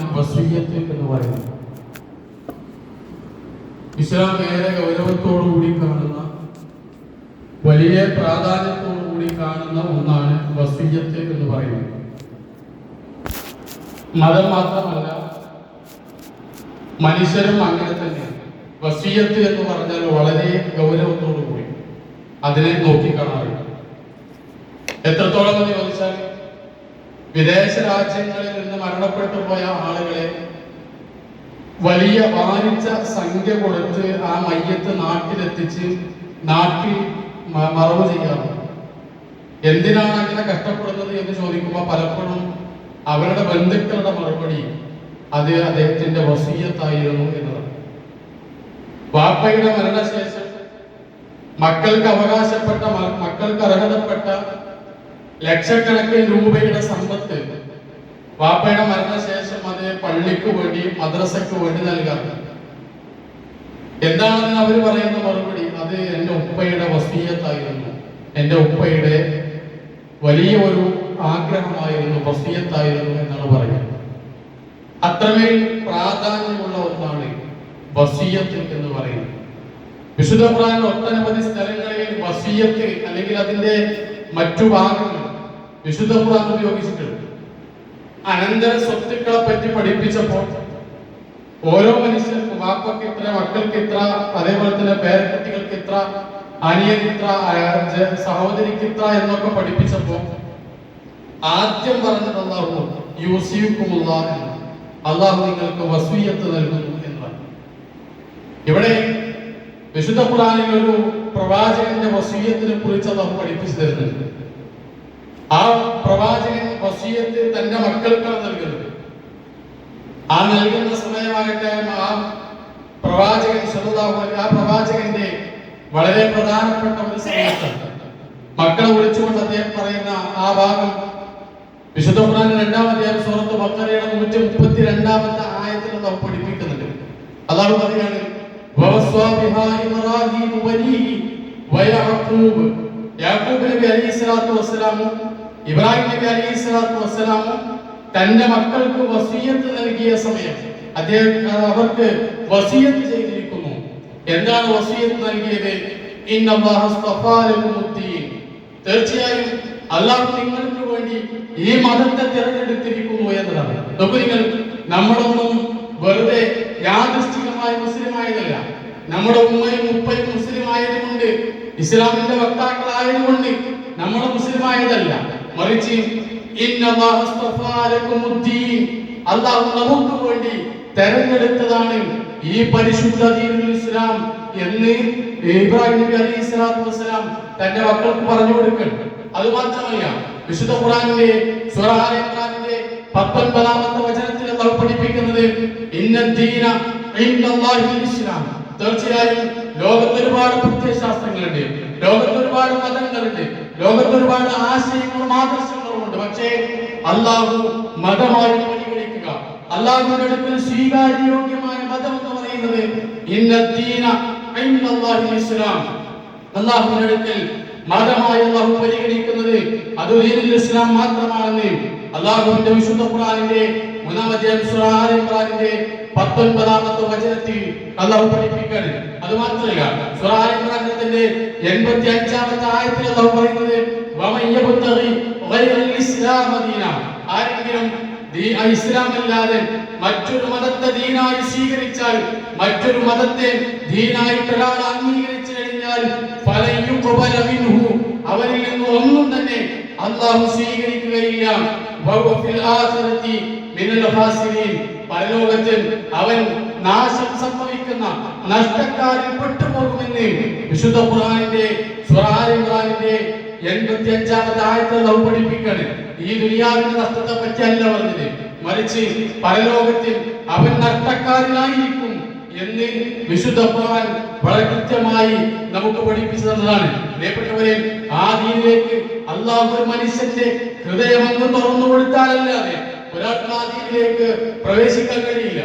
എന്ന് പറയുന്നത് ഇസ്ലാം ഏറെ ഗൗരവത്തോടുകൂടി കാണുന്ന വലിയ പ്രാധാന്യത്തോടുകൂടി കാണുന്ന ഒന്നാണ് വസീയത്ത് എന്ന് പറയുന്നത്. മതം മാത്രമല്ല മനുഷ്യരും അങ്ങനെ തന്നെ വസീയത്ത് എന്ന് പറഞ്ഞാൽ വളരെ ഗൗരവത്തോടു കൂടി അതിനെ നോക്കിക്കാണാറുണ്ട്. എത്രത്തോളം എന്ന് ചോദിച്ചാൽ വിദേശ രാജ്യങ്ങളിൽ നിന്ന് മരണപ്പെട്ടു പോയ ആളുകളെ വലിയ വാണിജ്യ സംഖ്യ കൊടുത്ത് ആ മയ്യത്ത് നാട്ടിലെത്തിച്ച് നാട്ടിൽ മറവ് ചെയ്യാറുണ്ട്. എന്തിനാണ് അങ്ങനെ കഷ്ടപ്പെടുന്നത് എന്ന് ചോദിക്കുമ്പോൾ പലപ്പോഴും അവരുടെ ബന്ധുക്കളുടെ മറുപടി അത് അദ്ദേഹത്തിന്റെ വസീയത്തായിരുന്നു എന്നതാണ് വാപ്പയുടെ മരണശേഷം മക്കൾക്ക് അവകാശപ്പെട്ട മക്കൾക്ക് അർഹതപ്പെട്ട ലക്ഷക്കണക്കിന് രൂപയുടെ സമ്പത്ത്. വാപ്പയുടെ മരണശേഷം അത് പള്ളിക്ക് വേണ്ടി മദ്രസക്ക് വേണ്ടി നൽകാറുണ്ട്. എന്താണെന്ന് അവർ പറയുന്ന മറുപടി അത് എന്റെ ഉപ്പയുടെ വസീയത്തായിരുന്നു. എന്റെ ഉപ്പയുടെ വലിയ ഒരു ആഗ്രഹമായിരുന്നു വസീയത്തായിരുന്നു എന്നാണ് പറയുന്നത്. അത്രമേൽ പ്രാധാന്യമുള്ള ഒന്നാണ് വസീയത്ത് എന്ന് പറയുന്നത്. വിശുദ്ധ ഖുർആൻ ഒട്ടനവധി സ്ഥലങ്ങളിൽ വസീയത്ത് അല്ലെങ്കിൽ അതിന്റെ മറ്റു ഭാഗങ്ങൾ വിശുദ്ധ ഖുർആൻ ഉപയോഗിച്ചിട്ടുണ്ട് അനന്തര സ്വത്തുക്കളെ പറ്റി പഠിപ്പിച്ചപ്പോൾ ഓരോ മനുഷ്യർക്കും വാപ്പക്ക് ഇത്ര മക്കൾക്ക് ഇത്ര അതേപോലെ തന്നെ പേരക്കുട്ടികൾക്ക് ഇത്ര അനിയൻ ഇത്ര സഹോദരിക്ക് ഇത്ര എന്നൊക്കെ പഠിപ്പിച്ചപ്പോൾ ആദ്യം പറഞ്ഞത് അള്ളാഹു യൂസിയുക്കുമുള്ള അള്ളാഹു നിങ്ങൾക്ക് വസൂയത്ത് നൽകുന്നു എന്ന് ഇവിടെ വിശുദ്ധ ഖുറാനിൽ ഒരു പ്രവാചകന്റെ വസൂയത്തിനെ കുറിച്ച് അള്ളാഹു പഠിപ്പിച്ചു തരുന്നുണ്ട്. ആ പ്രവാചകൻ വസീയത്ത് തന്റെ മക്കൾക്കാണ് നൽകുന്നത്. ആ നൽകുന്ന സമയമാകട്ടെ ആ പ്രവാചകൻ അലൈഹി ആ പ്രവാചകന്റെ വളരെ പ്രധാനപ്പെട്ട ഒരു സമയത്താണ്. മക്കളെ വിളിച്ചുകൊണ്ട് അദ്ദേഹം പറയുന്ന ആ ഭാഗം വിശുദ്ധ ഖുർആൻ രണ്ടാം അധ്യായം സൂറത്ത് ബക്കറയുടെ നൂറ്റി മുപ്പത്തി രണ്ടാമത്തെ ആയത്തിൽ നാം പഠിപ്പിക്കുന്നുണ്ട്. അതാണ് പറയാണ് യാക്കൂബ് നബി അലൈഹി സ്വലാത്തു വസ്സലാമും ഇബ്രാഹിം നബി അലൈഹി സ്വലാത്തു വസ്സലാമും തന്റെ മക്കൾക്ക് വസീയത്ത് നൽകിയ സമയം അദ്ദേഹം അവർക്ക് വസീയത്ത് ചെയ്തിരിക്കുന്നു. എന്താണ് വസീയത്ത് നൽകിയത്? തീർച്ചയായും അള്ളാഹു നിങ്ങൾക്ക് വേണ്ടി ഈ മതത്തെ തിരഞ്ഞെടുത്തിരിക്കുന്നു എന്നതാണ്. അപ്പൊ നിങ്ങൾ നമ്മളൊന്നും വെറുതെ യാദൃശ്ചികമായി മുസ്ലിം ആയതല്ല നമ്മുടെ ഉമ്മയും ഉപ്പയും മുസ്ലിം ആയതുകൊണ്ട് ഇസ്ലാമിന്റെ വക്താക്കളായതുകൊണ്ട് നമ്മൾ മുസ്ലിം ആയതല്ല മറിച്ച് അള്ളാഹു നമുക്ക് വേണ്ടി തെരഞ്ഞെടുത്തതാണ് ഈ പരിശുദ്ധ ഇസ്ലാം എന്ന് ഇബ്രാഹിം നബി അലൈഹി സ്വലാത്തു വസ്സലാം തന്റെ മക്കൾക്ക് പറഞ്ഞു കൊടുക്കണം അത് മാത്രമല്ല വിശുദ്ധ ഖുർആനിലെ സൂറ ആല ഇമ്രാനിന്റെ പത്തൊൻപതാമത്തെ വചനത്തിൽ നമ്മൾ പഠിപ്പിക്കുന്നത് ഇന്ന ദീന ഇന്നല്ലാഹിൽ ഇസ്ലാം. തീർച്ചയായും ലോകത്ത് ഒരുപാട് പ്രത്യയശാസ്ത്രങ്ങളുണ്ട്. ലോകത്ത് ഒരുപാട് മതങ്ങളുണ്ട്. ലോകത്ത് ഒരുപാട് ആശയങ്ങളും ആദർശങ്ങളും ഉണ്ട്. പക്ഷേ അള്ളാഹു മതമായി പരിഗണിക്കുക അള്ളാഹുവിന്റെ അടുക്കൽ സ്വീകാര്യോഗ്യമായ മതം എന്ന് പറയുന്നത് ഇന്നദീന ഇസ്ലാം. അള്ളാഹുവിന്റെ അടുക്കൽ മതമായി അള്ളാഹു പരിഗണിക്കുന്നത് അത് ഇസ്ലാം മാത്രമാണെന്ന് അള്ളാഹുവിന്റെ വിശുദ്ധ ഖുർആനിന്റെ മൂന്നാമത്തെ പത്തൊൻപതാമത്തെ വചനത്തിൽ അള്ളാഹു പഠിപ്പിക്കാണ് അത് മാത്രമല്ല സൂറ ആല ഇമ്രാനിന്റെ എൺപത്തി അഞ്ചാമത്തെ ആയത്തിൽ അള്ളാഹു പറയുന്നത് വമൻ യബ്തഗി ഗൈറൽ ഇസ്ലാമ ദീന ആരെങ്കിലും ഇസ്ലാം അല്ലാതെ മറ്റൊരു മതത്തെ ദീനായി സ്വീകരിച്ചാൽ മറ്റൊരു മതത്തെ ദീനായി ഒരാൾ അംഗീകരിച്ചു കഴിഞ്ഞാൽ അവരിൽ നിന്ന് ഒന്നും തന്നെ അള്ളാഹു സ്വീകരിക്കുകയില്ല. പരലോകത്തിൽ അവൻ നാശം സംഭവിക്കുന്ന നഷ്ടക്കാരിൽ പെട്ടുപോകുമെന്ന് വിശുദ്ധ ഖുർആാനിന്റെ ഇമ്രാനിന്റെ എൺപത്തി അഞ്ചാമത്തെ ആയത്തെ നാം ഈ ദുനിയാവിന്റെ നഷ്ടത്തെ പറ്റിയല്ല പറഞ്ഞത്. മറിച്ച് പരലോകത്തിൽ അവൻ നഷ്ടക്കാരനായിരിക്കും എന്ന് വിശുദ്ധ ഖുർആൻ വളരെ കൃത്യമായി നമുക്ക് പഠിപ്പിച്ചു തന്നതാണ്. പ്രിയപ്പെട്ടവരെ ആ ദീനിലേക്ക് അള്ളാഹു ഒരു മനുഷ്യന്റെ ഹൃദയം അങ്ങ് തുറന്നു കൊടുത്താലല്ലാതെ ഒരാൾക്ക് ആ ദീനിലേക്ക് പ്രവേശിക്കാൻ കഴിയില്ല.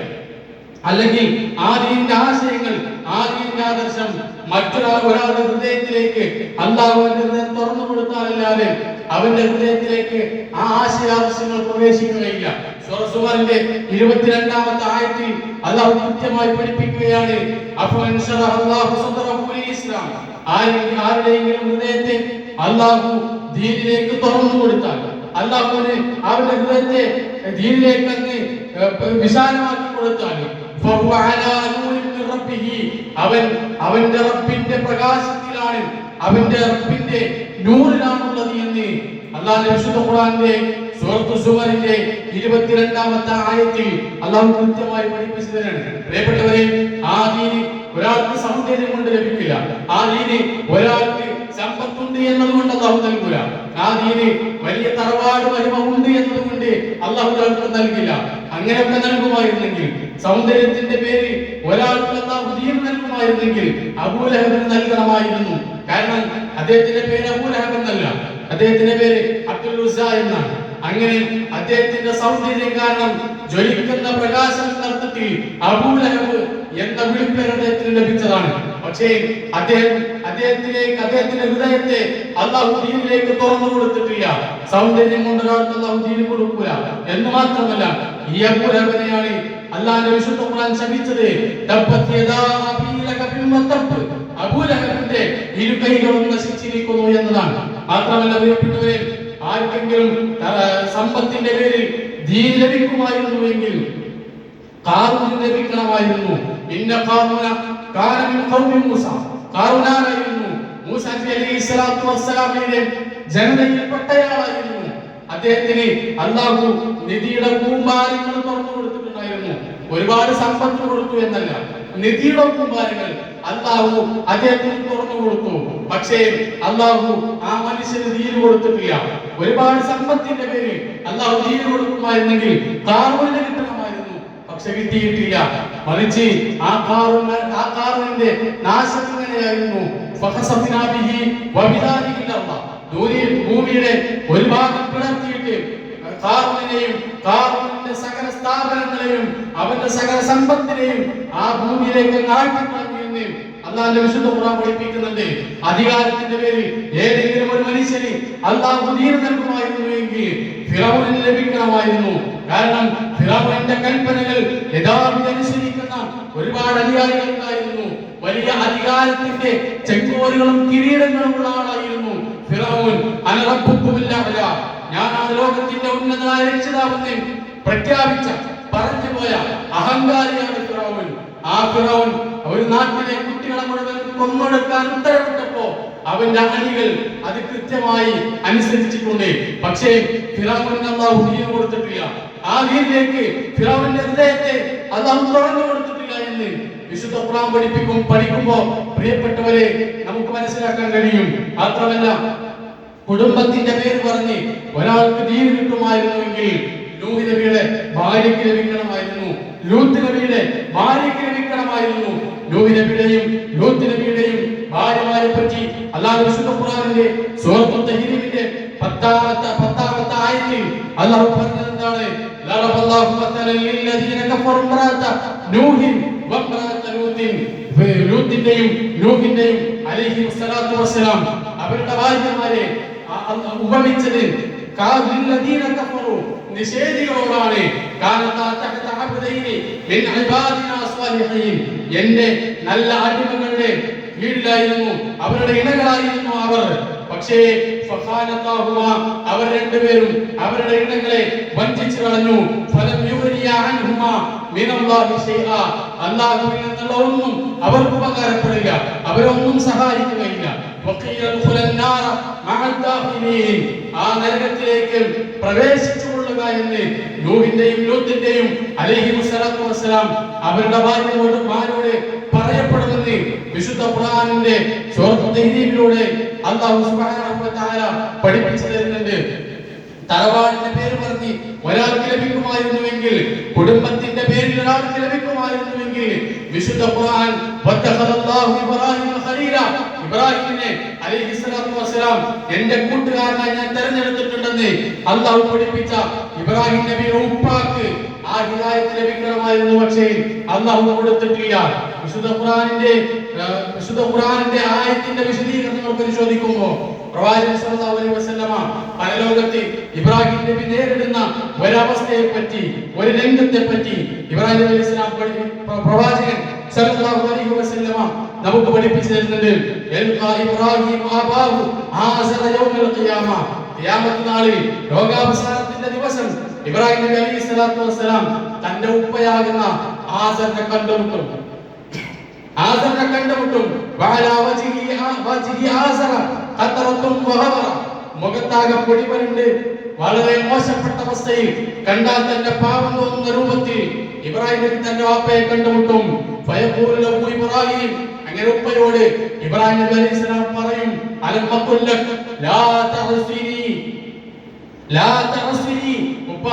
അല്ലെങ്കിൽ ആ ദീനിന്റെ ആശയങ്ങൾ ആ ദീനിന്റെ ആദർശം മറ്റൊരാൾ ഒരാളുടെ ഹൃദയത്തിലേക്ക് അള്ളാഹുവിന്റെ ഹൃദയം തുറന്നു കൊടുത്താലല്ലാതെ അവന്റെ ഹൃദയത്തിലേക്ക് ആ ആശയാദർശങ്ങൾ പ്രവേശിക്കുകയില്ല. സുറസുമാറിന്റെ ഇരുപത്തിരണ്ടാമത്തെ ആയത്തിൽ അള്ളാഹു കൃത്യമായി പഠിപ്പിക്കുകയാണ് ആരുടെയെങ്കിലും ഹൃദയത്തെ അള്ളാഹു ദീനിലേക്ക് തുറന്നു കൊടുത്താൽ അള്ളാഹുവിന് അവന്റെ ഹൃദയത്തെ ദീനിലേക്ക് അങ്ങ് വിശാലമാക്കി കൊടുത്താൽ അവൻ അവന്റെ റബ്ബിന്റെ പ്രകാശത്തിലാണ് അവന്റെ റബ്ബിന്റെ നൂറിലാണുള്ളത് എന്ന് അള്ളാഹുന്റെ വിശുദ്ധ ഖുർആന്റെ സൂറത്തു സുവറിന്റെ ഇരുപത്തിരണ്ടാമത്തെ ആയത്തിൽ അള്ളാഹു കൃത്യമായി പഠിപ്പിച്ചതിനാണ് പ്രിയപ്പെട്ടവരെ ആ ദീന് ഒരാൾക്ക് സൗന്ദര്യം കൊണ്ട് ലഭിക്കില്ല. ആ ദീന് ഒരാൾക്ക് സമ്പത്തുണ്ട് എന്നതുകൊണ്ട് അള്ളാഹു നൽകൂല. ആ ദീന് വലിയ തറവാട് മഹിമ ഉണ്ട് എന്നതുകൊണ്ട് അള്ളാഹു നൽകില്ല. അങ്ങനെയൊക്കെ നൽകുമായിരുന്നെങ്കിൽ സൗന്ദര്യത്തിന്റെ പേരിൽ ഒരാൾക്ക് അള്ളാഹു ദീൻ നൽകുമായിരുന്നെങ്കിൽ അബൂലഹബിന് നൽകണമായിരുന്നു. കാരണം അദ്ദേഹത്തിന്റെ പേര് അബൂലഹബ് എന്നല്ല. അദ്ദേഹത്തിന്റെ പേര് അബ്ദുൽ എന്നാണ്. അങ്ങനെ അദ്ദേഹത്തിന്റെ സൗന്ദര്യം കാരണം ജ്വലിക്കുന്ന പ്രകാശം നടത്തത്തിൽ അബൂലഹബ് എന്ന വിളിപ്പേർ അദ്ദേഹത്തിന് ലഭിച്ചതാണ്. പക്ഷേ അദ്ദേഹം അദ്ദേഹത്തിലേക്ക് അദ്ദേഹത്തിന്റെ ഹൃദയത്തെ അള്ളാഹു ദീനിലേക്ക് തുറന്നു കൊടുത്തിട്ടില്ല. സൗന്ദര്യം കൊണ്ട് ഒരാൾക്ക് അള്ളാഹു കൊടുക്കൂല. എന്ന് മാത്രമല്ല ഈ അബൂലഹബിനെയാണ് അള്ളാഹിന്റെ വിശുദ്ധ ഖുർആൻ ശപിച്ചത്. അബൂലഹബിന്റെ ഇരുകൈകളും നശിച്ചിരിക്കുന്നു എന്നതാണ്. മാത്രമല്ല പ്രിയപ്പെട്ടവരെ ആർക്കെങ്കിലും സമ്പത്തിന്റെ പേരിൽ ദീൻ ലഭിക്കുമായിരുന്നുവെങ്കിൽ കാറൂന് ലഭിക്കണമായിരുന്നു. ഇന്ന കാറൂന കാന മിൻ ഖൗമി മൂസ. കാറൂനായിരുന്നു മൂസ നബി അലൈഹി സ്വലാത്തു വസ്സലാമിന്റെ ജനതയിൽപ്പെട്ടയാളായിരുന്നു അദ്ദേഹത്തിന് അള്ളാഹു നിധിയുടെ കൂമ്പാരങ്ങൾ തുറന്നു കൊടുത്തിട്ടുണ്ടായിരുന്നു. ഒരുപാട് സമ്പത്ത് കൊടുത്തു എന്നല്ല നിധിയുടെ കൂമ്പാരങ്ങൾ അള്ളാഹു അദ്ദേഹത്തിന് തുറന്നു കൊടുത്തു. പക്ഷേ അള്ളാഹു ആ മനുഷ്യന് ദീന് കൊടുത്തിട്ടില്ല. ഒരുപാട് സമ്പത്തിന്റെ പേരിൽ അള്ളാഹു ദീന് കൊടുക്കുമായിരുന്നെങ്കിൽ കാറൂന് കിട്ടണമായിരുന്നു. പക്ഷെ കിട്ടിയിട്ടില്ല മറിച്ച് ആ കാറുന്ന ആ കാറിന്റെ നാശം ഇങ്ങനെയായിരുന്നു ഭൂമിയുടെ ഒരു ഭാഗം പിളർത്തിയിട്ട് കാറുവിന്റെ സകല സ്ഥാപനങ്ങളെയും അവന്റെ സകല സമ്പത്തിനെയും ആ ഭൂമിയിലേക്ക് നാട്ടിക്കളഞ്ഞു എന്ന് അള്ളാഹിന്റെ വിശുദ്ധ ഖുർആൻ പഠിപ്പിക്കുന്നുണ്ട്. അധികാരത്തിന്റെ പേരിൽ ഏതെങ്കിലും ഒരു മനുഷ്യന് അള്ളാഹു ദീന നൽകുമായിരുന്നുവെങ്കിൽ ഫിറൗനിന് ലഭിക്കണമായിരുന്നു. കാരണം ഫിറൗനിന്റെ കൽപ്പനകൾ യഥാർത്ഥ അനുസരിക്കുന്ന ഒരുപാട് അധികാരികൾ ഉണ്ടായിരുന്നു. വലിയ അധികാരത്തിന്റെ ചെങ്കോലുകളും കിരീടങ്ങളും ഉള്ള ആളായിരുന്നു ഫിറൗൻ ഞാൻ ആ ലോകത്തിന്റെ ഉന്നതനായ രക്ഷിതാവെന്ന് പ്രഖ്യാപിച്ച പറഞ്ഞു പോയ അഹങ്കാരിയാണ് ഫിറൗൻ ആ ഫിറോൻ ഒരു നാട്ടിലെ കുട്ടികളെ മുഴുവൻ കൊന്നൊടുക്കാൻ ഉത്തരവിട്ടപ്പോ അവന്റെ അണികൾ അത് കൃത്യമായി അനുസരിച്ചിട്ടുണ്ട്. പക്ഷേ ഫിറൗനിന് അള്ളാഹു ദീൻ കൊടുത്തിട്ടില്ല. ആ ദീനിലേക്ക് ഫിറോവിന്റെ ഹൃദയത്തെ അള്ളാഹു തുറന്നു കൊടുത്തിട്ടില്ല എന്ന് വിശുദ്ധ ഖുർആൻ പഠിപ്പിക്കും പഠിക്കുമ്പോ പ്രിയപ്പെട്ടവരെ നമുക്ക് മനസ്സിലാക്കാൻ കഴിയും. മാത്രമല്ല കുടുംബത്തിന്റെ പേര് പറഞ്ഞ് ഒരാൾക്ക് ദീൻ കിട്ടുമായിരുന്നുവെങ്കിൽ നൂഹ് നബിയുടെ ഭാര്യയ്ക്ക് ലഭിക്കണമായിരുന്നു. ലൂത്ത് നബിയുടെ ഭാര്യയ്ക്ക് ലഭിക്കണമായിരുന്നു ലൂഹി നബിയുടെയും ലൂത്ത് നബിയുടെയും ഭാര്യമാരെ പറ്റി അല്ലാഹു വിശുദ്ധ ഖുർആനിലെ സൂറത്തുൽ തഹ്രീമിന്റെ പത്താമത്തെ പത്താമത്തെ ആയത്തിൽ അല്ലാഹു പറഞ്ഞത് എന്താണ്? ലറബല്ലാഹു മസലൻ ലില്ലദീന കഫറു മറാത നൂഹിൻ വമറാത ലൂത്തിൻ. ലൂത്തിന്റെയും നൂഹിന്റെയും അലൈഹി സ്വലാത്തു വസ്സലാം അവരുടെ ഭാര്യമാരെ ഉപമിച്ചത് നിഷേധികളോടാണ്. എന്റെ നല്ല അടിമകളുടെ കീഴിലായിരുന്നു അവരുടെ ഇണകളായിരുന്നു അവർ. പക്ഷേ അവർ രണ്ടുപേരും അവരുടെ ഇണകളെ വഞ്ചിച്ചു കളഞ്ഞു. ഫലം ഒന്നും അവർക്ക് ഉപകാരപ്പെടില്ല അവരൊന്നും സഹായിക്കുകയില്ല. ആ നരകത്തിലേക്ക് പ്രവേശിച്ചു കൊള്ളുക എന്ന് നൂഹിന്റെയും ലൂത്തിന്റെയും അലഹി മുസലാത്തു വസ്സലാം അവരുടെ ഭാര്യയോട് മാരോട് പറയപ്പെടുന്നത് വിശുദ്ധ ഖുർആനിന്റെ തഹ്രീമിലൂടെ അല്ലാഹു സുബ്ഹാനഹു വ തആല പഠിപ്പിച്ചു തരുന്നുണ്ട് തറവാടിന്റെ പേര് പറഞ്ഞ് ഒരാൾക്ക് ലഭിക്കുമായിരുന്നുവെങ്കിൽ കുടുംബത്തിന്റെ പേരിൽ ഒരാൾക്ക് ലഭിക്കുമായിരുന്നുവെങ്കിൽ വിശുദ്ധ ഖുർആൻ വത്തഖദല്ലാഹു ഇബ്രാഹിമ ഖലീല ഇബ്രാഹിമിനെ അലൈഹിസ്സലാത്തു വസ്സലാം എന്റെ കൂട്ടുകാരനായി ഞാൻ തെരഞ്ഞെടുത്തിട്ടുണ്ടെന്ന് അള്ളാഹു പഠിപ്പിച്ച ഇബ്രാഹിം നബിയുടെ ഉപ്പാക്ക് ആ ഹിദായത്ത് ലഭിക്കണമായിരുന്നു. പക്ഷേ അള്ളാഹു കൊടുത്തിട്ടില്ല വിശുദ്ധ ഖുർആനിന്റെ വിശുദ്ധ ഖുർആനിന്റെ ആയത്തിന്റെ വിശദീകരണങ്ങൾ പരിശോധിക്കുമ്പോൾ പ്രവാചകൻ സല്ലല്ലാഹു അലൈഹി വസല്ലമ പരലോകത്ത് ഇബ്രാഹിം നബി നേരിടുന്ന ഒരവസ്ഥയെ പറ്റി ഒരു രംഗത്തെ പറ്റി ഇബ്രാഹിം നബി അലൈഹി സ്വലാം പഠി- പ്ര- പ്രവാചകൻ സല്ലല്ലാഹു അലൈഹി വസല്ലമ നമുക്ക് പഠിപ്പിച്ചു തരുന്നുണ്ട്. ഇബ്രാഹിം ആബാഹു ആസറ യൗമൽ ഖിയാമ. ഖിയാമത്ത് നാളിൽ ലോകാവസാനത്തിന്റെ ദിവസം ഇബ്രാഹിം നബി അലൈഹി സ്വലാത്തു തന്റെ ഉപ്പയാകുന്ന ആസറിനെ കണ്ടുമുട്ടും. ആസറിനെ കണ്ടുമുട്ടും. ആസറ ഖത്തറത്തും വഹവറ മുഖത്താകെ പൊടിപരുണ്ട്. വളരെ മോശപ്പെട്ട അവസ്ഥയിൽ കണ്ടാൽ തന്റെ പാവം തോന്നുന്ന രൂപത്തിൽ ഇബ്രാഹിം നബി തന്റെ വാപ്പയെ കണ്ടുമുട്ടും. ഇബ്രാഹിം. അങ്ങനെ ഉപ്പയോട് ഇബ്രാഹിം നബി അലൈഹി സ്വലാം പറയും അലം ലാ തഹസിനി ലാ തഹസിനി ഉപ്പ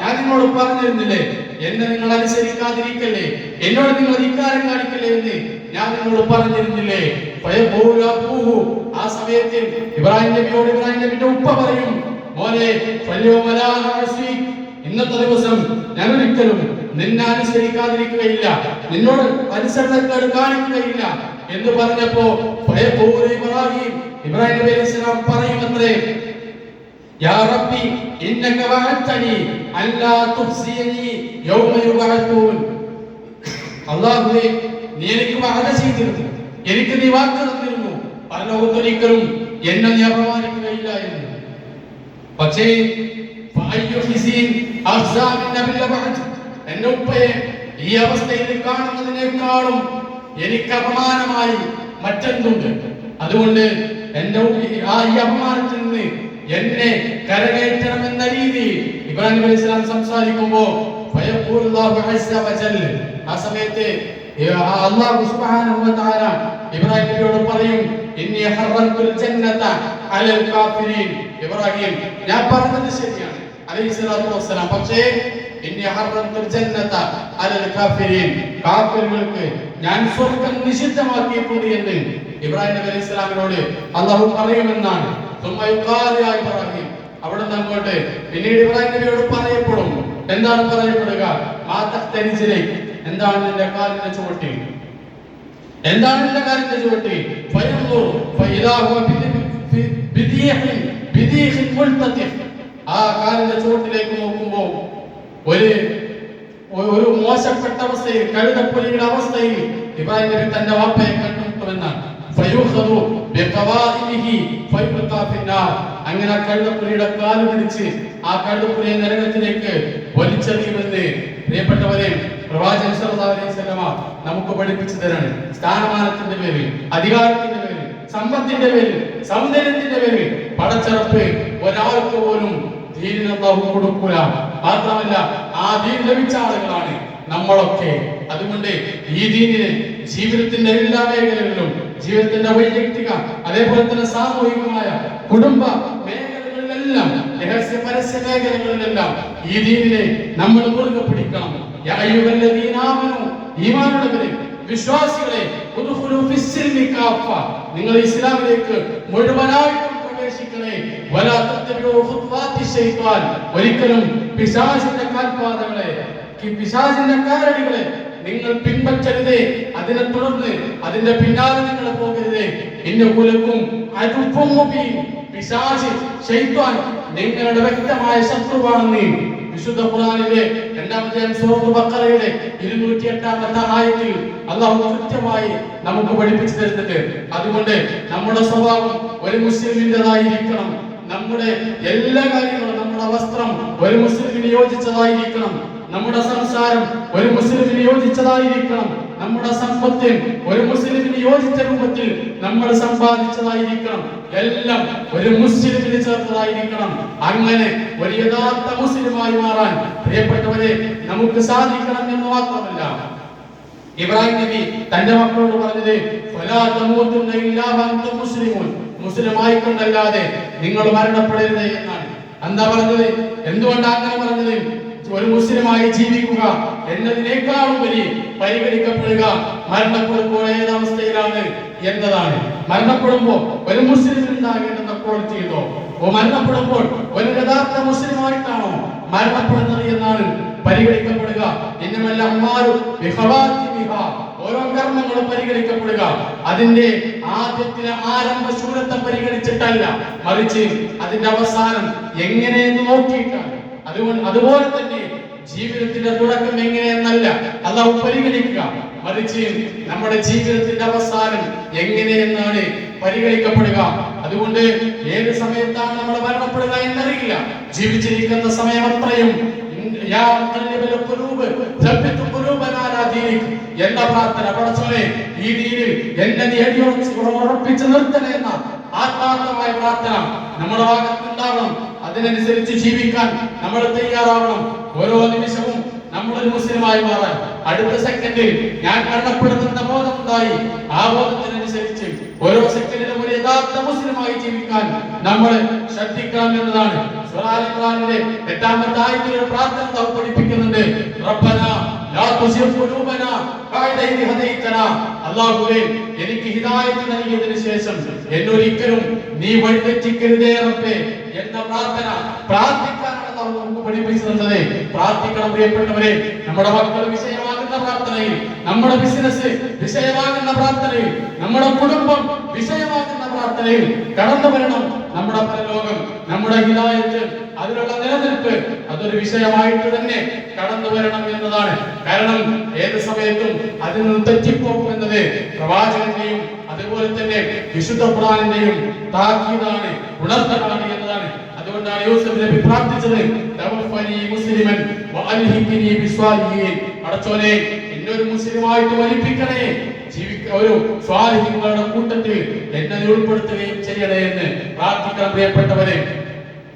ഞാൻ നിങ്ങളോട് പറഞ്ഞിരുന്നില്ലേ എന്നെ നിങ്ങൾ അനുസരിക്കാതിരിക്കല്ലേ എന്നോട് നിങ്ങൾ ധിക്കാരം കാണിക്കല്ലേ എന്ന് ഞാൻ നിങ്ങളോട് പറഞ്ഞിരുന്നില്ലേ? ആ സമയത്ത് ഇബ്രാഹിം നബിയോട് ഇബ്രാഹിം നബിയുടെ ഉപ്പ പറയും മോനെ ഫല്യൗമ ലാ അഅസിക് ഇന്നത്തെ ദിവസം ഞാൻ ഒരിക്കലും നിന്നെ അനുസരിക്കാതിരിക്കുകയില്ല നിന്നോട് അനുസരണക്കേട് കാണിക്കുകയില്ല എന്ന് പറഞ്ഞപ്പോ ഫയഖൂലു ഇബ്രാഹിം ഇബ്രാഹിം നബി അലൈഹി സ്വലാം പറയുമത്രേ يا ربي إنك وعدتني ألا تخزيني يوم يبعثون അള്ളാഹുവേ നീ എനിക്ക് വാദ ചെയ്തിരുന്നു എനിക്ക് നീ വാക്ക് തന്നിരുന്നു പരലോകത്തൊരിക്കലും എന്നെ നീ അപമാനിക്കുകയില്ല എന്ന് പക്ഷേ. എന്റെ ഉപ്പയെ ഈ അവസ്ഥയിൽ കാണുന്നതിനേക്കാളും എനിക്ക് അപമാനമായി മറ്റെന്തുണ്ട് അതുകൊണ്ട് എന്റെ ആ ഈ അപമാനത്തിൽ നിന്ന് എന്നെ കരകയറ്റണം എന്ന രീതിയിൽ ഇബ്രാഹിം അലൈഹി സ്വലാം സംസാരിക്കുമ്പോ. ആ സമയത്ത് അള്ളാഹു സുബ്ഹാനഹു വ ഇബ്രാഹിമിനോട് പറയും ഇന്നി ഹർറത്തുൽ ജന്നത അലൽ കാഫിരീൻ. ഇബ്രാഹിം ഞാൻ പറഞ്ഞത് ശരിയാണ്. അലൈഹിസ്സലാത്തു വസ്സലാം പക്ഷേ ഇന്നി ഹർറത്തുൽ ജന്നത അലൽ കാഫിരീൻ. കാഫിറുകൾക്ക് ഞാൻ സ്വർഗം നിഷിദ്ധമാക്കിയിട്ടുണ്ട് എന്ന്. ഇബ്രാഹിം നബി അലൈഹി സ്വലാമിനോട് അള്ളാഹു പറയുമെന്നാണ് ഇബ്രാഹിം അവിടെ നിന്ന് അങ്ങോട്ട്. പിന്നീട് ഇബ്രാഹിം നബിയോട് പറയപ്പെടും. എന്താണ് പറയപ്പെടുക? മാതഖ് തരിജിലേക്ക് എന്താണ് നിന്റെ കാലിന്റെ ചുമട്ടി ബി- എന്റെ കാര്യം മുൽതതിഫ് ആ കാലിന്റെ ചുവട്ടിലേക്ക് നോക്കുമ്പോൾ ഒരു ഒരു മോശപ്പെട്ട അവസ്ഥയിൽ കഴുതപ്പുലിയുടെ അവസ്ഥയിൽ ഇബ്രാഹിം നബി തന്റെ വാപ്പയെ കണ്ടുമുട്ടുമെന്നാണ്. അങ്ങനെ കഴുതപ്പുലിയുടെ കാൽ പിടിച്ച് ആ കഴുതപ്പുലിയെ നരകത്തിലേക്ക് വലിച്ചെറിയുമെന്ന് പ്രിയപ്പെട്ടവരെ പ്രവാചകൻ വസല്ലമ നമുക്ക് പഠിപ്പിച്ചു തരാണ് സ്ഥാനമാനത്തിന്റെ പേരിൽ അധികാരത്തിന്റെ പേരിൽ സമ്പത്തിന്റെ പേരിൽ സൗന്ദര്യത്തിന്റെ പേരിൽ പടച്ചറപ്പ് ഒരാൾക്ക് പോലും ദീനിന് അല്ലാഹു കൊടുക്കൂല. മാത്രമല്ല ആ ദീൻ ലഭിച്ച ആളുകളാണ് നമ്മളൊക്കെ. അതുകൊണ്ട് ഈ ദീനിനെ ജീവിതത്തിന്റെ എല്ലാ മേഖലകളിലും ജീവിതത്തിന്റെ വൈയക്തിക അതേപോലെ തന്നെ സാമൂഹികമായ കുടുംബ മേഖലകളിലെല്ലാം രഹസ്യ പരസ്യ മേഖലകളിലെല്ലാം ഈ ദീനിനെ നമ്മൾ മുറുകെ പിടിക്കണം. ഈമാനുള്ളവരെ വിശ്വാസികളെ നിങ്ങൾ ഇസ്ലാമിലേക്ക് മുഴുവനായിട്ടും പ്രവേശിക്കണേ. ഒരിക്കലും പിശാചിന്റെ കാൽപാതകളെ പിശാചിന്റെ കാരടികളെ നിങ്ങൾ പിൻപറ്റരുതേ അതിനെ തുടർന്ന് അതിന്റെ പിന്നാലെ നിങ്ങൾ പോകരുതേ. ഇന്ന കുലക്കും അടുപ്പം പിശാചി ശൈത്താൻ നിങ്ങളുടെ വ്യക്തമായ ശത്രുവാണെന്ന്. വിശുദ്ധ ഖുർആനിലെ രണ്ടാമത്തെ സൂറത്ത് ഇരുന്നൂറ്റി എട്ടാമത്തെ ആയത്തിൽ അള്ളാഹു കൃത്യമായി നമുക്ക് പഠിപ്പിച്ചു തരുന്നുണ്ട്. അതുകൊണ്ട് നമ്മുടെ സ്വഭാവം ഒരു മുസ്ലിമിന്റെതായിരിക്കണം. നമ്മുടെ എല്ലാ കാര്യങ്ങളും നമ്മുടെ വസ്ത്രം ഒരു മുസ്ലിമിന് യോജിച്ചതായിരിക്കണം. നമ്മുടെ സംസാരം ഒരു മുസ്ലിമിന് യോജിച്ചതായിരിക്കണം. നമ്മുടെ സമ്പത്ത് ഒരു മുസ്ലിമിന് യോജിച്ച രൂപത്തിൽ നമ്മൾ സമ്പാദിച്ചതായിരിക്കണം. എല്ലാം ഒരു മുസ്ലിമിന് ചേർത്തതായിരിക്കണം. അങ്ങനെ ഒരു യഥാർത്ഥ മുസ്ലിമായി മാറാൻ പ്രിയപ്പെട്ടവരെ നമുക്ക് സാധിക്കണം എന്ന് മാത്രമല്ല ഇബ്രാഹിം നബി തന്റെ മക്കളോട് പറഞ്ഞത് "ഫലാ തമൂതുന്ന ഇല്ലാ വഅൻതും മുസ്ലിമൂൻ. മുസ്ലിമായി കൊണ്ടല്ലാതെ നിങ്ങൾ മരണപ്പെടരുത് എന്നാണ്. എന്താ പറഞ്ഞത്? എന്തുകൊണ്ടാണ് അങ്ങനെ പറഞ്ഞത്? ഒരു മുസ്ലിമായി ജീവിക്കുക. എന്നതിനേക്കാളും വലിയ പരിഗണിക്കപ്പെടുക. മരണപ്പെടുമ്പോൾ ഏതാവസ്ഥയിലാണ് എന്നതാണ്. മരണപ്പെടുമ്പോൾ ഒരു മുസ്ലിം ഉണ്ടാകേണ്ടുന്ന ഉണ്ടോ ഓ മരണപ്പെടുമ്പോൾ ഒരു യഥാർത്ഥ മുസ്ലിമായിട്ടാണോ മരണപ്പെടുന്നത് എന്നാണ് പരിഗണിക്കപ്പെടുക. ഓരോ കർമ്മങ്ങളും പരിഗണിക്കപ്പെടുക. അതിന്റെ ആദ്യത്തിലെ ആരംഭ ശൂരത്തെ പരിഗണിച്ചിട്ടല്ല. മറിച്ച് അതിന്റെ അവസാനം എങ്ങനെയെന്ന് നോക്കിയിട്ടാണ്. അതുകൊണ്ട് അതുപോലെ തന്നെ ജീവിതത്തിന്റെ തുടക്കം എങ്ങനെയെന്നല്ല അള്ളാഹു പരിഗണിക്കുക. മറിച്ച് നമ്മുടെ ജീവിതത്തിന്റെ അവസാനം എങ്ങനെയെന്നാണ് പരിഗണിക്കപ്പെടുക. അതുകൊണ്ട് ഏത് സമയത്താണ് നമ്മൾ മരണപ്പെടുക എന്നറിയില്ല. ജീവിച്ചിരിക്കുന്ന സമയം അത്രയും എന്ന പ്രാർത്ഥന പടച്ചോനെ ഈ രീതിയിൽ എന്നെ നീ ഉറപ്പിച്ച് നിർത്തണേ എന്ന ആത്മാർത്ഥമായ പ്രാർത്ഥന നമ്മുടെ ഭാഗത്ത് ഉണ്ടാവണം. അതിനനുസരിച്ച് ജീവിക്കാൻ നമ്മൾ തയ്യാറാവണം. ഓരോ നിമിഷവും നമ്മൾ ഒരു മുസ്ലിമായി മാറാൻ. അടുത്ത സെക്കൻഡിൽ ഞാൻ മരണപ്പെടുന്ന ബോധം ഉണ്ടായി. ആ ബോധത്തിനനുസരിച്ച് ഓരോ സെക്കൻഡിലും ഒരു യഥാർത്ഥ മുസ്ലിമായി ജീവിക്കാൻ നമ്മൾ ശ്രദ്ധിക്കണം എന്നതാണ്. എട്ടാമത്തെ ആയത്തിൽ ഒരു പ്രാർത്ഥന പഠിപ്പിക്കുന്നുണ്ട്. ഹദൈതന എനിക്ക് ഹിദായത്ത് നൽകിയതിനു ശേഷം എന്നൊരിക്കലും നീ വഴിതെറ്റിക്കരുതേ റബ്ബേ എന്ന പ്രാർത്ഥന പ്രാർത്ഥിക്കാനാണ് നമുക്ക് പഠിപ്പിച്ചു തന്നത്. പ്രാർത്ഥിക്കണം പ്രിയപ്പെട്ടവരെ നമ്മുടെ മക്കൾ വിഷയമാകുന്ന പ്രാർത്ഥനയിൽ നമ്മുടെ ബിസിനസ് വിഷയമാകുന്ന പ്രാർത്ഥനയിൽ നമ്മുടെ കുടുംബം വിഷയമാകുന്ന പ്രാർത്ഥനയിൽ കടന്നു വരണം. നമ്മുടെ പരലോകം നമ്മുടെ ഹിതായത്ത് അതിലുള്ള നിലനിൽപ്പ് അതൊരു വിഷയമായിട്ട് തന്നെ കടന്നു വരണം എന്നതാണ്. കാരണം ഏത് സമയത്തും അതിൽ നിന്ന് തെറ്റിപ്പോകും എന്നത് പ്രവാചകന്റെയും അതുപോലെ തന്നെ വിശുദ്ധ ഖുർആനിന്റെയും താക്കീതാണ് ഉണർത്തലാണ് എന്നതാണ്. അതുകൊണ്ടാണ് യൂസഫ് നബി പ്രാർത്ഥിച്ചത് മുസ്ലിമൻ അടച്ചോനെ എന്നൊരു മുസ്ലിമായിട്ട് വലിപ്പിക്കണേ. ഒരു സ്വാലിഹികളുടെ കൂട്ടത്തിൽ എന്നെ ഉൾപ്പെടുത്തുകയും ചെയ്യണേ എന്ന് പ്രാർത്ഥിക്കാൻ പ്രിയപ്പെട്ടവരെ.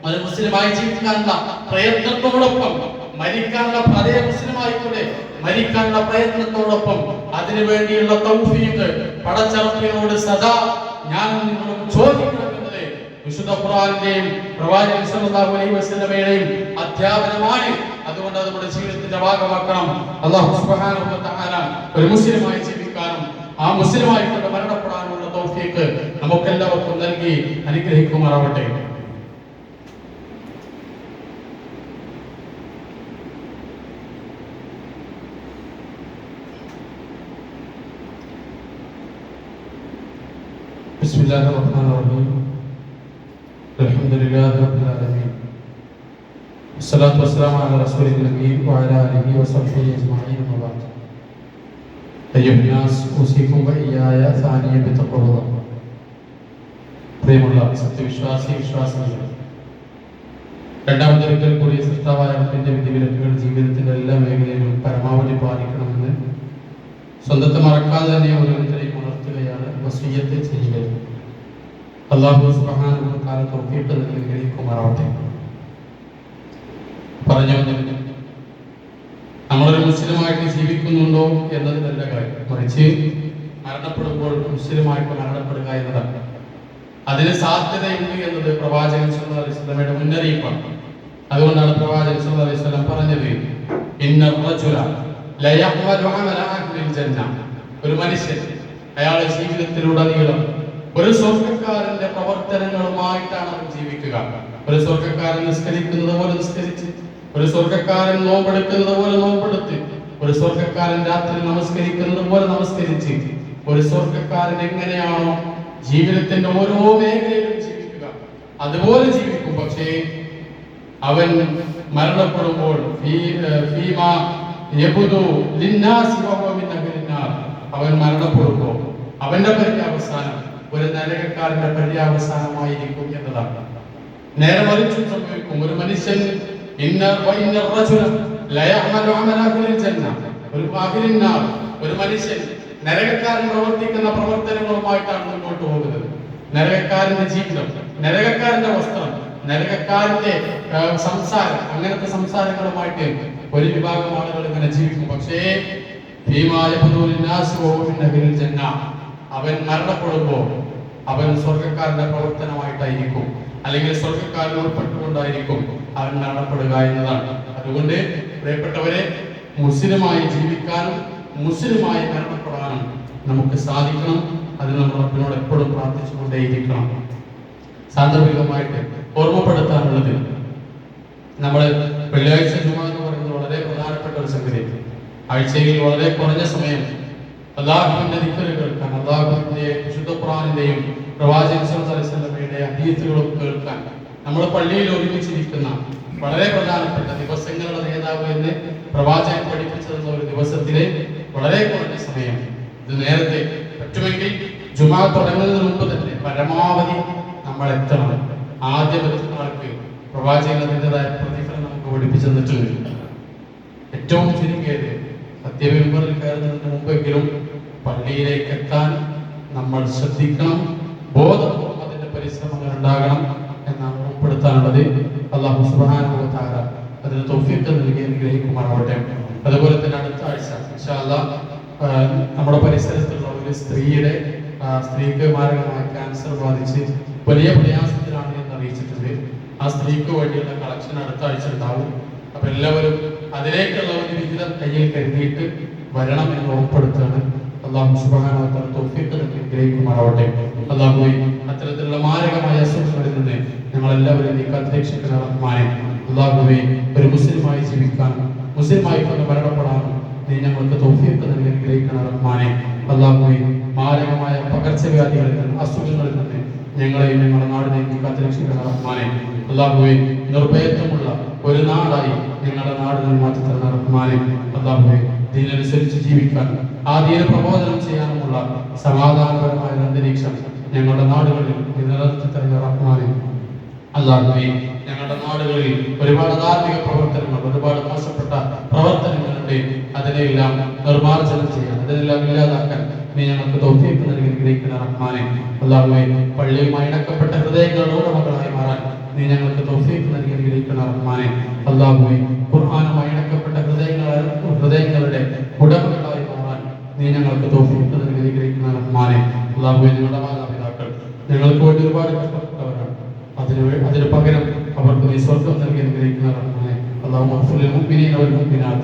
ഒരു മുസ്ലിമായി ജീവിക്കാനുള്ള പ്രയത്നത്തോടൊപ്പം മരിക്കാനുള്ള അതേ മുസ്ലിമായിക്കൂടെ? മരിക്കാനുള്ള പ്രയത്നത്തോടൊപ്പം അതിനു വേണ്ടിയുള്ള തൗഫീഖ് പടച്ചറപ്പിനോട് സദാ ഞാൻ നിങ്ങളും ചോദിക്കണമെന്നത് വിശുദ്ധ ഖുർആനിന്റെയും പ്രവാചകൻ സല്ലല്ലാഹു അലൈഹി വസല്ലമയുടെയും അധ്യാപനമാണ്. അതുകൊണ്ട് അത് നമ്മുടെ ജീവിതത്തിന്റെ ഭാഗമാക്കണം. അല്ലാഹു സുബ്ഹാനഹു വ തആല ഒരു മുസ്ലിമായി ജീവിക്കാനും ആ മുസ്ലിമായി കൊണ്ട് മരണപ്പെടാനുള്ള തൗഫീഖ് നമുക്കെല്ലാവർക്കും നൽകി അനുഗ്രഹിക്കുമാറാവട്ടെ بسم الله الرحمن الرحيم الحمد لله رب العالمين والصلاة والسلام على رسول النبي وعلى آله وصحبه أجمعين أما പ്രിയമുള്ള സത്യവിശ്വാസി വിശ്വാസികൾ. രണ്ടാമതൊരിക്കൽ കൂടി സൃഷ്ടാവായ അർത്ഥത്തിന്റെ വിധിവിലക്കുകൾ ജീവിതത്തിന്റെ എല്ലാ മേഖലയിലും പരമാവധി പാലിക്കണമെന്ന് സ്വന്തത്തെ മറക്കാതെ തന്നെ ഓരോരുത്തരെയും ഉണർത്തുകയാണ് വസീയത്ത് ചെയ്യുക. അള്ളാഹു വ തആല തൗഫീഖ് നൽകി അനുഗ്രഹിക്കുമാറാവട്ടെ. പറഞ്ഞു വന്നത് നമ്മളൊരു മുസ്ലിമായിട്ട് ജീവിക്കുന്നുണ്ടോ എന്നതിലല്ല കാര്യം. മറിച്ച് മരണപ്പെടുമ്പോൾ മുസ്ലിമായിട്ട് മരണപ്പെടുക എന്നതാണ്. അതിന് സാധ്യതയുണ്ട് എന്നത് പ്രവാചകൻ സല്ലല്ലാഹു അലൈഹി സ്വലമയുടെ മുന്നറിയിപ്പാണ്. അതുകൊണ്ടാണ് പ്രവാചകൻ സല്ലല്ലാഹു അലൈഹി സ്വലം പറഞ്ഞത് ഒരു മനുഷ്യൻ അയാളുടെ ജീവിതത്തിലുടനീളം ഒരു സ്വർഗക്കാരന്റെ പ്രവർത്തനങ്ങളുമായിട്ടാണ് അവൻ ജീവിക്കുക. ഒരു സ്വർഗക്കാരൻ നിസ്കരിക്കുന്നത് പോലെ നിസ്കരിച്ച് ഒരു സ്വർഗക്കാരൻ നോമ്പെടുക്കുന്നത് പോലെ നോമ്പെടുത്ത് ഒരു സ്വർഗക്കാരൻ രാത്രി നമസ്കരിക്കുന്നത് പോലെ നമസ്കരിച്ച് ഒരു സ്വർഗക്കാരൻ എങ്ങനെയാണോ ജീവിതത്തിന്റെ ഓരോ മേഖലയിലും ജീവിക്കുക. അതുപോലെ ജീവിക്കും. പക്ഷേ അവൻ മരണപ്പെടുമ്പോൾ അവൻ മരണപ്പെടുമ്പോൾ അവന്റെ പര്യാവസാനം ഒരു നരകക്കാരന്റെ പര്യാവസാനമായിരിക്കും എന്നതാണ്. നേരെ മറിച്ചും സംഭവിക്കും. ഒരു മനുഷ്യൻ ഒരു ഒരു മനുഷ്യൻ നരകക്കാരൻ പ്രവർത്തിക്കുന്ന പ്രവർത്തനങ്ങളുമായിട്ടാണ് മുന്നോട്ട് പോകുന്നത്. നരകക്കാരന്റെ ജീവിതം നരകക്കാരന്റെ വസ്ത്രം നരകക്കാരന്റെ സംസാരം അങ്ങനത്തെ സംസാരങ്ങളുമായിട്ട് ഒരു വിഭാഗം ആളുകൾ ഇങ്ങനെ ജീവിക്കും. പക്ഷേ അവൻ മരണപ്പെടുമ്പോൾ അവൻ സ്വർഗക്കാരന്റെ പ്രവർത്തനമായിട്ടായിരിക്കും. അല്ലെങ്കിൽ സ്വർഗക്കാരനോട് പെട്ടുകൊണ്ടായിരിക്കും അവൻ മരണപ്പെടുക എന്നതാണ്. അതുകൊണ്ട് പ്രിയപ്പെട്ടവരെ മുസ്ലിമായി ജീവിക്കാനും മുസ്ലിമായി മരണപ്പെടാനും നമുക്ക് സാധിക്കണം. അത് നമ്മൾ എപ്പോഴും പ്രാർത്ഥിച്ചുകൊണ്ടേയിരിക്കണം. സാന്ദർഭികമായിട്ട് ഓർമ്മപ്പെടുത്താനുള്ളത് നമ്മൾ വെള്ളിയാഴ്ച ജുമ എന്ന് പറയുന്നത് വളരെ പ്രധാനപ്പെട്ട ഒരു സംഗതി. ആഴ്ചയിൽ വളരെ കുറഞ്ഞ സമയം അള്ളാഹുവിന്റെ ദിക്കറ് കേൾക്കാൻ അള്ളാഹുവിന്റെ വിശുദ്ധ ഖുറാനിന്റെയും പ്രവാചകൻ സല്ലല്ലാഹു അലൈഹി കേൾക്കാൻ നമ്മൾ പള്ളിയിൽ ഒരുമിച്ചിരിക്കുന്ന വളരെ പ്രധാനപ്പെട്ട ദിവസങ്ങളുടെ നേതാവ് എന്ന് പ്രവാചകൻ പഠിപ്പിച്ചിരുന്ന ഒരു ദിവസത്തിലെ വളരെ കുറഞ്ഞ സമയം. ഇത് നേരത്തെ പറ്റുമെങ്കിൽ ജുമാ തുടങ്ങുന്നതിന് മുമ്പ് തന്നെ പരമാവധി നമ്മൾ എത്തണം. ആദ്യം എത്തുന്ന ആൾക്ക് പ്രവാചകൻ അതിന്റെതായ പ്രതിഫലം നമുക്ക് പഠിപ്പിച്ചു ഏറ്റവും ചുരുങ്ങിയത് സത്യവിമ്പറിൽ കയറുന്നതിന് മുമ്പെങ്കിലും പള്ളിയിലേക്ക് എത്താൻ നമ്മൾ ശ്രദ്ധിക്കണം. ബോധപൂർവം അതിന്റെ പരിശ്രമങ്ങൾ ഉണ്ടാകണം എന്നാണ് ഉൾപ്പെടുത്താനുള്ളത്. അള്ളാഹു സുബ്ഹാനഹു താര അതിന് തൗഫീഖ് നൽകി അനുഗ്രഹിക്കുമാറാവട്ടെ. അതുപോലെ തന്നെ അടുത്ത ആഴ്ച ഇൻഷാ അല്ലാഹ്, നമ്മുടെ പരിസരത്തുള്ള ഒരു സ്ത്രീയുടെ സ്ത്രീക്ക് മാരകമായ ക്യാൻസർ ബാധിച്ച് വലിയ പ്രയാസത്തിലാണ് എന്ന് അറിയിച്ചിട്ടുണ്ട്. ആ സ്ത്രീക്ക് വേണ്ടിയുള്ള കളക്ഷൻ അടുത്ത ആഴ്ച ഉണ്ടാവും. അപ്പൊ എല്ലാവരും അതിലേക്കുള്ള ഒരു വിഹിതം കയ്യിൽ കരുതിയിട്ട് വരണം എന്ന് ഉറപ്പെടുത്താണ് അള്ളാഹു സുബ്ഹാനഹു വ തൗഫീഖ് നൽകി അനുഗ്രഹിക്കുമാറാവട്ടെ. അള്ളാഹുവേ അത്തരത്തിലുള്ള മാരകമായ അസുഖങ്ങളിൽ നിന്ന് ഞങ്ങളെല്ലാവരും നീ കാത്തിരക്ഷിക്കുന്ന റഹ്മാനെ. അള്ളാഹുവേ ഒരു മുസ്ലിമായി ജീവിക്കാൻ മുസ്ലിമായി കൊണ്ട് മരണപ്പെടാനും നീ ഞങ്ങൾക്ക് തൗഫീഖ് നൽകി അനുഗ്രഹിക്കുന്ന റഹ്മാനെ. അള്ളാഹുവേ മാരകമായ പകർച്ചവ്യാധികളിൽ നിന്ന് അസുഖങ്ങളിൽ നിന്ന് ഞങ്ങളെയും ഞങ്ങളുടെ നീ കാത്തിരക്ഷിക്കുന്ന റഹ്മാനെ. അള്ളാഹുവെ നിർഭയത്വമുള്ള ഒരു നാടായി ഞങ്ങളുടെ നാടിനെ മാറ്റി തന്ന റഹ്മാനെ. അള്ളാഹുവെ ദീനനുസരിച്ച് ജീവിക്കാൻ ആ ദീന പ്രബോധനം ചെയ്യാനുമുള്ള സമാധാനപരമായ അന്തരീക്ഷം ഞങ്ങളുടെ നാടുകളിൽ നിലനിർത്തി തരുന്ന റഹ്മാനെ. അല്ലാതെ ഞങ്ങളുടെ നാടുകളിൽ ഒരുപാട് ധാർമ്മിക പ്രവർത്തനങ്ങൾ ഒരുപാട് മോശപ്പെട്ട പ്രവർത്തനങ്ങളുണ്ട്. അതിനെല്ലാം നിർമ്മാർജനം ചെയ്യാൻ അതിനെല്ലാം ഇല്ലാതാക്കാൻ നീ ഞങ്ങൾക്ക് തൗഫീഖ് നൽകി ഗ്രഹിക്കുന്ന റഹ്മാനെ. അല്ലാഹുവേ പള്ളിയുമായി ഇണക്കപ്പെട്ട ഹൃദയങ്ങളോട് മക്കളായി മാറാൻ നീ ഞങ്ങൾക്ക് തൗഫീഖ് നൽകി ഗ്രഹിക്കുന്ന റഹ്മാനെ. അല്ലാഹുവേ ഖുർആനുമായി ഇണക്കപ്പെട്ട ഹൃദയങ്ങളുടെ ഉടമകളായി മാറാൻ നീ ഞങ്ങൾക്ക് തൗഫീഖ് നൽകി അനുഗ്രഹിക്കുന്ന റഹ്മാനെ അല്ലാഹുവേ ഞങ്ങളുടെ മാതാപിതാക്കൾ ഞങ്ങൾക്ക് വേണ്ടി ഒരുപാട് കഷ്ടപ്പെട്ടവരാണ് അതിന് വേ- അതിന് പകരം അവർക്ക് നീ സ്വർഗം നൽകി അനുഗ്രഹിക്കുന്ന റഹ്മാനെ اللهم اغفر للمؤمنين والمؤمنات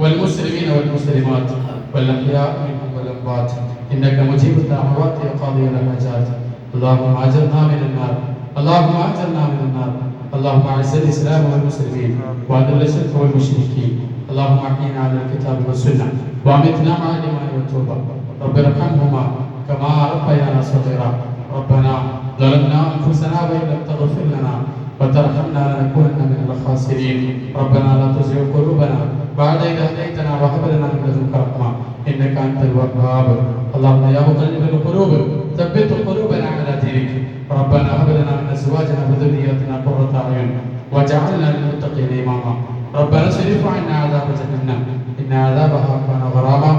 والمسلمين والمسلمات والاحياء منهم والاموات انك مجيب الدعوات وقاضي الحاجات اللهم اجرنا من النار اللهم اجرنا من النار اللهم اعز الاسلام والمسلمين واذل الشرك والمشركين اللهم احينا على الكتاب والسنة وامتنا مع الإيمان والتوبة. رب ارحمهما كما ربيانا صغيرا. ربنا ظلمنا أنفسنا وإن لم تغفر لنا وترحمنا لنكونن من الخاسرين. ربنا لا تزغ قلوبنا بعد إذ هديتنا وهب لنا من لدنك رحمة إنك أنت الوهاب. اللهم يا مقلب القلوب ثبت قلوبنا على دينك. ربنا هب لنا من أزواجنا وذرياتنا قرة أعين واجعلنا للمتقين إماما ربنا اصرف عنا عذاب جهنم إن عذابها كان غراما.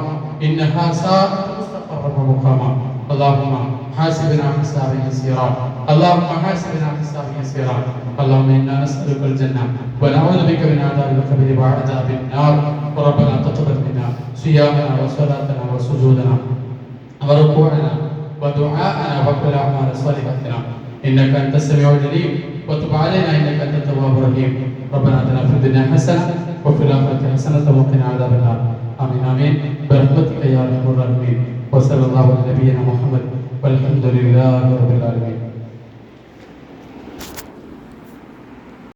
إنها ساءت مستقرا ومقاما. اللهم حاسبنا حسابا يسيرا. اللهم حاسبنا حسابا يسيرا. اللهم إنا نسألك الجنة ونعوذ بك من عذاب القبر وعذاب النار. وربنا تقبل منا صيامنا وصلاتنا وسجودنا وركوعنا ودعاءنا وكل أعمال صالحتنا إنك أنت السميع العليم. وتب علينا إنك أنت التواب الرحيم. ربنا آتنا في الدنيا حسنة وفي الاخره حسنة وقنا عذاب النار. آمين آمين. برحمتك يا أرحم الراحمين. وصلى الله على نبينا محمد والحمد لله رب العالمين.